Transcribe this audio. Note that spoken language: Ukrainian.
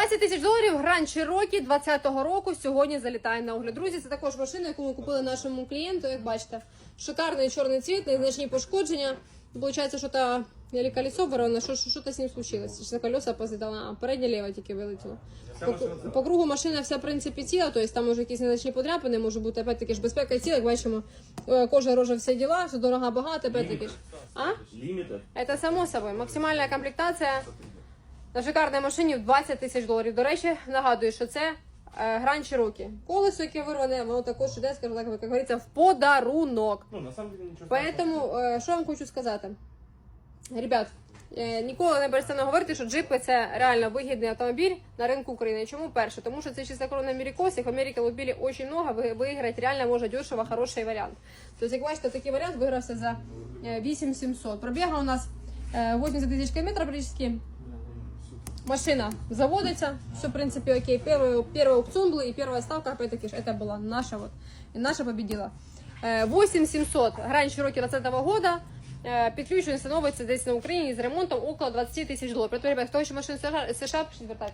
20 тисяч доларів Grand Cherokee 20-го року сьогодні залітає на огляд. Друзі, це також машина, яку ми купили нашому клієнту. Як бачите, шикарний чорний цвіт, незначні пошкодження. Получається, що та или колесо вирвано, що, що, що то з ним случилось. Що це колеса позитала, а переднє ліве тільки вилетіло. По, по кругу машина вся в принципі ціла, тобто там може якісь незначні подряпини, може бути опять-таки ж безпека ціла, як бачимо, е, кожа рожа всі діла, що дорога багата, опять-таки ж. А? Лимита? Это само собой. Максимальна комплектація на шикарній машині в 20 тисяч доларів. До речі, нагадую, що це е, Grand Cherokee. Колесо, яке вирване, воно також іде, скажімо так, як говориться, в подарунок. Ну, на самом деле ничего Поэтому, е, що вам хочу сказати? Ребят, е, ніколи не перестану говорити, що джипи це реально вигідний автомобіль на ринку України. Чому перше? Тому що це чистокровний америкос, їх в Америці автомобілів дуже много, виграти реально може дешево, хороший варіант. Тобто, як бачите, такий варіант вигрався за е, 8700. Пробіга у нас е, 80 тисяч кілометрів практично. Машина заводится, все, в принципе, окей. Первый, первый аукцион был, и первая ставка, опять-таки, ж, это была наша вот. И наша победила. Э, 8700 Grand Cherokee 20 года. Э, Під ключ він становиться десь на Україні з ремонтом около 20 тисяч доларів. Притом, ребят, хто ще машину США, США, пишіть, звертайтеся.